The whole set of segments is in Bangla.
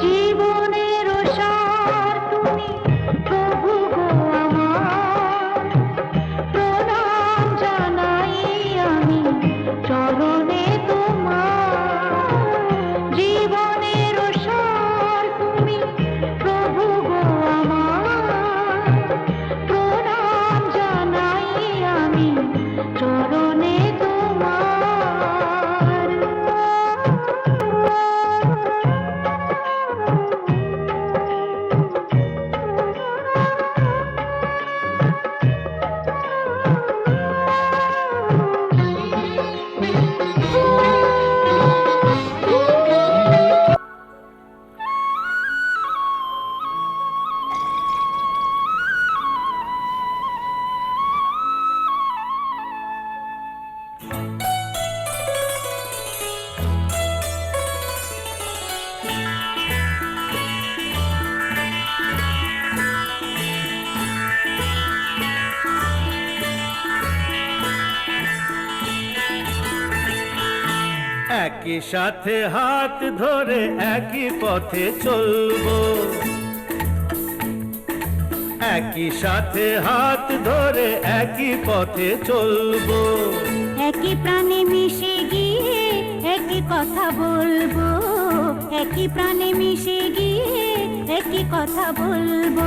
जीवो একই সাথে হাত ধরে একই পথে চলবো। একই সাথে হাত ধরে একই পথে চলবো। একই প্রাণে মিশে গিয়ে কথা বলব। একই প্রাণে মিশে গিয়ে একই কথা বলব।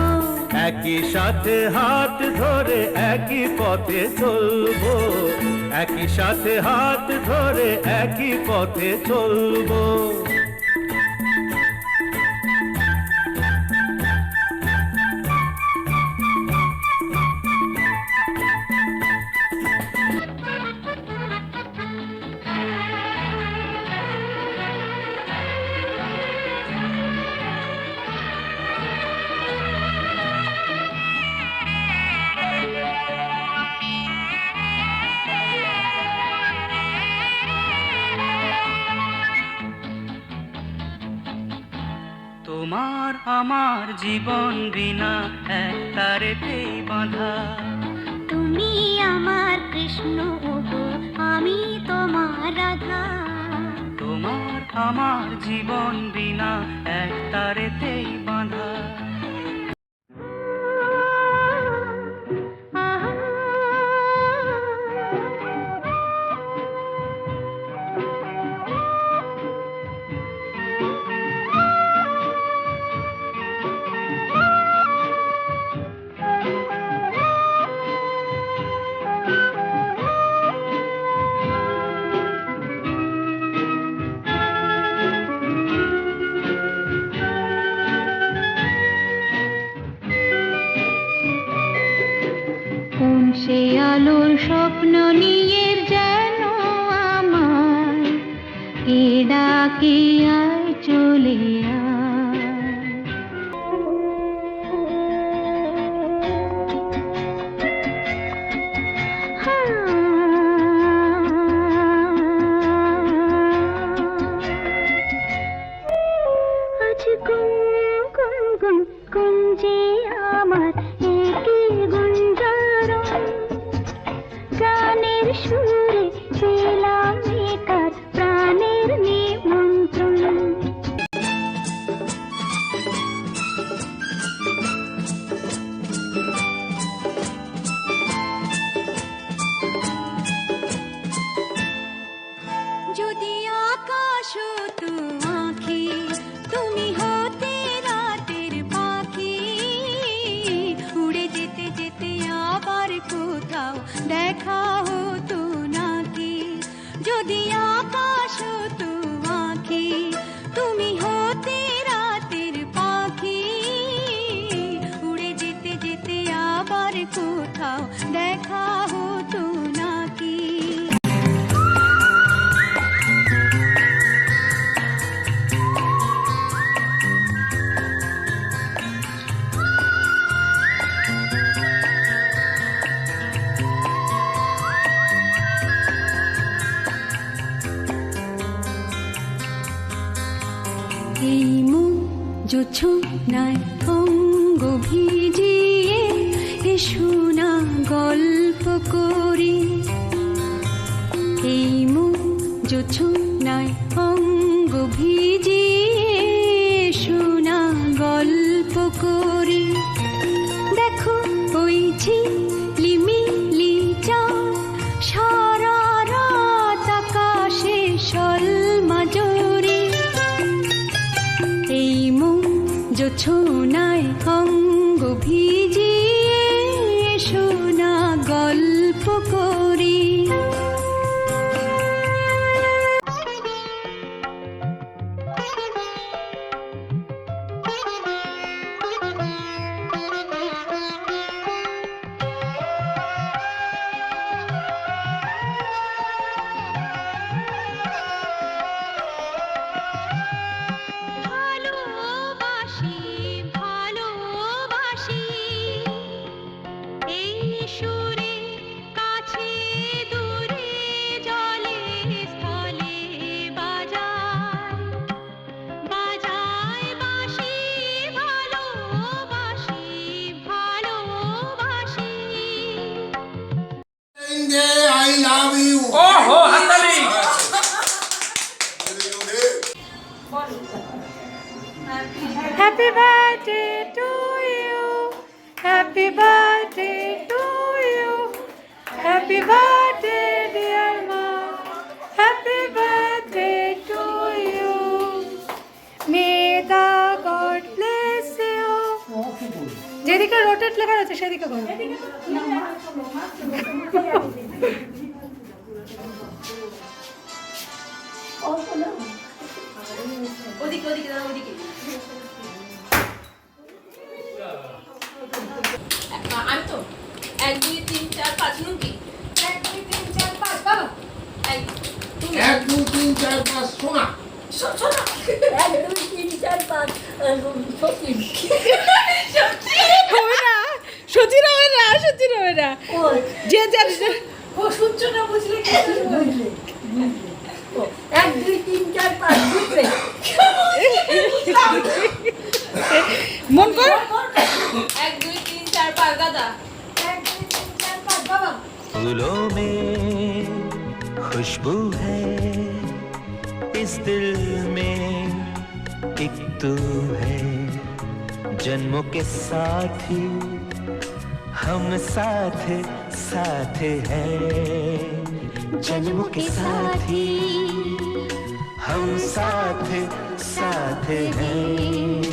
একই সাথে হাত ধরে একই পথে চলবো। একই সাথে হাত ধরে একই পথে চলবো। আমার জীবন বিনা এক তারেতেই বাঁধা। তুমি আমার কৃষ্ণ আমি তোমার রাধা। তোমার আমার জীবন বিনা এক তারেতেই বাঁধা। কোন সে আলোর স্বপ্ন নিয়ে যেন আমার? এ আয় চলে আয় এই মুছো নাই অঙ্গ ভিজিয়ে এসো না গল্প করি। এই মুছো নাই অঙ্গ ভিজিয়ে এসো না গল্প করি। দেখো ওই লিমিলি চা সারা রাত আকাশে সর জোছনায় অঙ্গ ভিজিয়ে শোনা গল্প করি। আমি ওহো হাতালি happy birthday to you happy birthday to you happy birthday dear মা happy birthday to you may the God bless you যেদিকে রোটেট লেখা আছে সেদিকে করো। আমি তো এক দুই তিন চার পাঁচ নুন এক দুই তিন চার পাঁচ বাবা। এক এক দুই তিন চার পাঁচ শোনা। শো- এক দুই তিন চার পাঁচ সত্যি। হবে না। সত্যি হবে না সত্যি হবে না। যে ও না বুঝলে। কি বুঝলে এক দুই তিন চার পাঁচ বুঝলে মন কর এক দুই তিন চার পাঁচ দাদা এক দুই তিন চার পাঁচ বাবা फूलों में खुशबू है इस दिल में एक तू है जन्मों के साथी हम साथ साथ हैं जन्मों के साथी हम साथ साथ हैं।